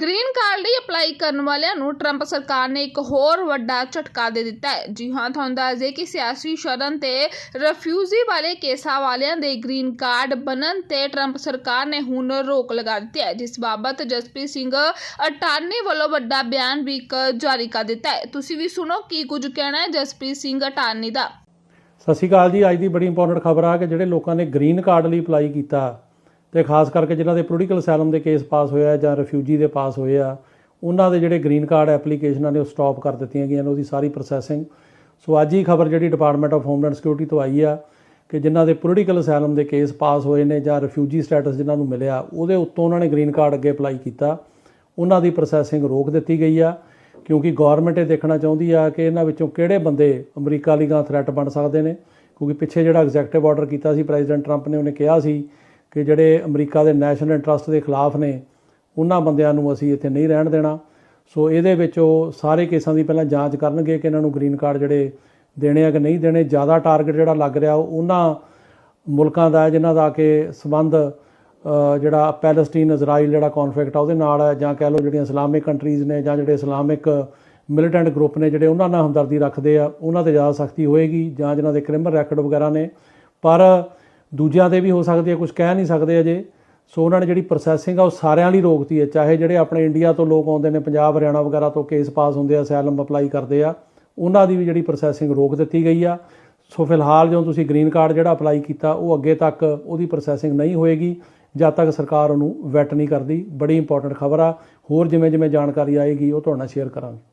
Green card ਲਈ apply ਕਰਨ ਵਾਲਿਆਂ ਨੂੰ ਟਰੰਪ ਸਰਕਾਰ ਨੇ ਇੱਕ ਹੋਰ ਵੱਡਾ ਝਟਕਾ ਦੇ ਦਿੱਤਾ ਹੈ। ਜੀ ਹਾਂ, ਤੁਹਾਨੂੰ ਦੱਸ ਕਿ ਸਿਆਸੀ ਸ਼ਰਨ ਤੇ ਰਿਫਿਊਜੀ ਵਾਲੇ ਕੇਸਾਂ ਵਾਲਿਆਂ ਦੇ ਗ੍ਰੀਨ ਕਾਰਡ ਬਣਨ ਤੇ ਟਰੰਪ ਸਰਕਾਰ ਨੇ ਹੁਣ ਰੋਕ ਲਗਾ ਦਿੱਤੀ ਹੈ। ਜਿਸ ਬਾਬਤ ਜਸਪ੍ਰੀਤ ਸਿੰਘ ਅਟਾਰਨੀ ਵੱਲੋਂ ਵੱਡਾ ਬਿਆਨ ਵੀ ਜਾਰੀ ਕਰ ਦਿੱਤਾ ਹੈ। ਤੁਸੀਂ ਵੀ ਸੁਣੋ ਕੀ ਕੁਝ ਕਹਿਣਾ ਹੈ ਜਸਪ੍ਰੀਤ ਸਿੰਘ ਅਟਾਰਨੀ ਦਾ। ਸਤਿ ਸ਼੍ਰੀ ਅਕਾਲ ਜੀ। ਅੱਜ ਦੀ ਬੜੀ ਇੰਪੋਰਟੈਂਟ ਖਬਰ ਆ ਕਿ ਜਿਹੜੇ ਲੋਕਾਂ ਨੇ ਗ੍ਰੀਨ ਕਾਰਡ ਲਈ ਅਪਲਾਈ ਕੀਤਾ ਤੇ ਖਾਸ ਕਰਕੇ ਜਿਨ੍ਹਾਂ ਦੇ ਪੋਲੀਟੀਕਲ ਅਸਾਈਲਮ ਦੇ ਕੇਸ ਪਾਸ ਹੋਇਆ ਜਾਂ ਰਿਫਿਊਜੀ ਦੇ ਪਾਸ ਹੋਏ ਆ, ਉਹਨਾਂ ਦੇ ਜਿਹੜੇ ਗ੍ਰੀਨ ਕਾਰਡ ਐਪਲੀਕੇਸ਼ਨਾਂ ਨੇ ਉਹ ਸਟਾਪ ਕਰ ਦਿੱਤੀਆਂ ਗਈਆਂ ਨੇ, ਉਹਦੀ ਸਾਰੀ ਪ੍ਰੋਸੈਸਿੰਗ ਸੋ ਅੱਜ ਹੀ ਖਬਰ ਜਿਹੜੀ ਡਿਪਾਰਟਮੈਂਟ ਆਫ ਹੋਮਲੈਂਡ ਸਿਕਿਉਰਿਟੀ ਤੋਂ ਆਈ ਆ ਕਿ ਜਿਨ੍ਹਾਂ ਦੇ ਪੋਲੀਟੀਕਲ ਅਸਾਈਲਮ ਦੇ ਕੇਸ ਪਾਸ ਹੋਏ ਨੇ ਜਾਂ ਰਿਫਿਊਜੀ ਸਟੇਟਸ ਜਿਨ੍ਹਾਂ ਨੂੰ ਮਿਲਿਆ, ਉਹਦੇ ਉੱਤੋਂ ਉਹਨਾਂ ਨੇ ਗ੍ਰੀਨ ਕਾਰਡ ਅੱਗੇ ਅਪਲਾਈ ਕੀਤਾ। ਉਹਨਾਂ ਦੀ ਪ੍ਰੋਸੈਸਿੰਗ ਰੋਕ ਦਿੱਤੀ ਗਈ ਆ, ਕਿਉਂਕਿ ਗਵਰਨਮੈਂਟ ਇਹ ਦੇਖਣਾ ਚਾਹੁੰਦੀ ਆ ਕਿ ਇਹਨਾਂ ਵਿੱਚੋਂ ਕਿਹੜੇ ਬੰਦੇ ਅਮਰੀਕਾ ਲਈ ਗਾਂ ਥ੍ਰੈਟ ਬਣ ਸਕਦੇ ਨੇ, ਕਿਉਂਕਿ ਪਿੱਛੇ ਜਿਹੜਾ ਐਗਜ਼ੈਕਟਿਵ ਆਰਡਰ ਕੀਤਾ ਸੀ ਪ੍ਰੈਜ਼ੀਡੈਂਟ ਟਰੰਪ ਨੇ, ਉਹਨੇ ਕਿਹਾ ਸੀ ਕਿ ਜਿਹੜੇ ਅਮਰੀਕਾ ਦੇ ਨੈਸ਼ਨਲ ਇੰਟਰਸਟ ਦੇ ਖਿਲਾਫ ਨੇ, ਉਹਨਾਂ ਬੰਦਿਆਂ ਨੂੰ ਅਸੀਂ ਇੱਥੇ ਨਹੀਂ ਰਹਿਣ ਦੇਣਾ। ਸੋ ਇਹਦੇ ਵਿੱਚ ਉਹ ਸਾਰੇ ਕੇਸਾਂ ਦੀ ਪਹਿਲਾਂ ਜਾਂਚ ਕਰਨਗੇ ਕਿ ਇਹਨਾਂ ਨੂੰ ਗ੍ਰੀਨ ਕਾਰਡ ਜਿਹੜੇ ਦੇਣੇ ਆ ਕਿ ਨਹੀਂ ਦੇਣੇ। ਜ਼ਿਆਦਾ ਟਾਰਗੇਟ ਜਿਹੜਾ ਲੱਗ ਰਿਹਾ, ਉਹ ਉਹਨਾਂ ਮੁਲਕਾਂ ਦਾ ਹੈ, ਜਿਨ੍ਹਾਂ ਦਾ ਕਿ ਸਬੰਧ ਜਿਹੜਾ ਪੈਲਸਟੀਨ, ਇਜ਼ਰਾਈਲ ਜਿਹੜਾ ਕਨਫਲਿਕਟ ਆ, ਉਹਦੇ ਨਾਲ ਹੈ, ਜਾਂ ਕਹਿ ਲਓ ਜਿਹੜੀਆਂ ਇਸਲਾਮਿਕ ਕੰਟਰੀਜ਼ ਨੇ, ਜਾਂ ਜਿਹੜੇ ਇਸਲਾਮਿਕ ਮਿਲੀਟੈਂਟ ਗਰੁੱਪ ਨੇ, ਜਿਹੜੇ ਉਹਨਾਂ ਨਾਲ ਹਮਦਰਦੀ ਰੱਖਦੇ ਆ, ਉਹਨਾਂ ਤੇ ਜ਼ਿਆਦਾ ਸਖਤੀ ਹੋਏਗੀ, ਜਾਂ ਜਿਨ੍ਹਾਂ ਦੇ ਕ੍ਰਿਮੀਨਲ ਰੈਕੋਰਡ ਵਗੈਰਾ ਨੇ। ਪਰ ਦੂਜਿਆਂ ਤੇ ਵੀ ਹੋ ਸਕਦੀ ਹੈ ਕੁਝ ਕਹਿ ਨਹੀਂ ਸਕਦੇ ਅਜੇ। ਸੋ ਉਹਨਾਂ ਨੇ ਜਿਹੜੀ ਪ੍ਰੋਸੈਸਿੰਗ ਆ, ਉਹ ਸਾਰਿਆਂ ਲਈ ਰੋਕਤੀ ਹੈ। ਚਾਹੇ ਜਿਹੜੇ ਆਪਣੇ ਇੰਡੀਆ ਤੋਂ ਲੋਕ ਆਉਂਦੇ ਨੇ, ਪੰਜਾਬ, ਹਰਿਆਣਾ ਵਗੈਰਾ ਤੋਂ ਕੇਸ ਪਾਸ ਹੁੰਦੇ ਆ ਅਸਾਈਲਮ ਅਪਲਾਈ ਕਰਦੇ ਆ, ਉਹਨਾਂ ਦੀ ਵੀ ਜਿਹੜੀ ਪ੍ਰੋਸੈਸਿੰਗ ਰੋਕ ਦਿੱਤੀ ਗਈ ਆ। ਸੋ ਫਿਲਹਾਲ ਜਦੋਂ ਤੁਸੀਂ ਗ੍ਰੀਨ ਕਾਰਡ ਜਿਹੜਾ ਅਪਲਾਈ ਕੀਤਾ, ਉਹ ਅੱਗੇ ਤੱਕ ਉਹਦੀ ਪ੍ਰੋਸੈਸਿੰਗ ਨਹੀਂ ਹੋਏਗੀ, ਜਦ ਤੱਕ ਸਰਕਾਰ ਉਹਨੂੰ ਵੈਟ ਨਹੀਂ ਕਰਦੀ। ਬੜੀ ਇੰਪੋਰਟੈਂਟ ਖਬਰ ਆ। ਹੋਰ ਜਿਵੇਂ ਜਿਵੇਂ ਜਾਣਕਾਰੀ ਆਏਗੀ, ਉਹ ਤੁਹਾਡੇ ਨਾਲ ਸ਼ੇਅਰ ਕਰਾਂਗੇ।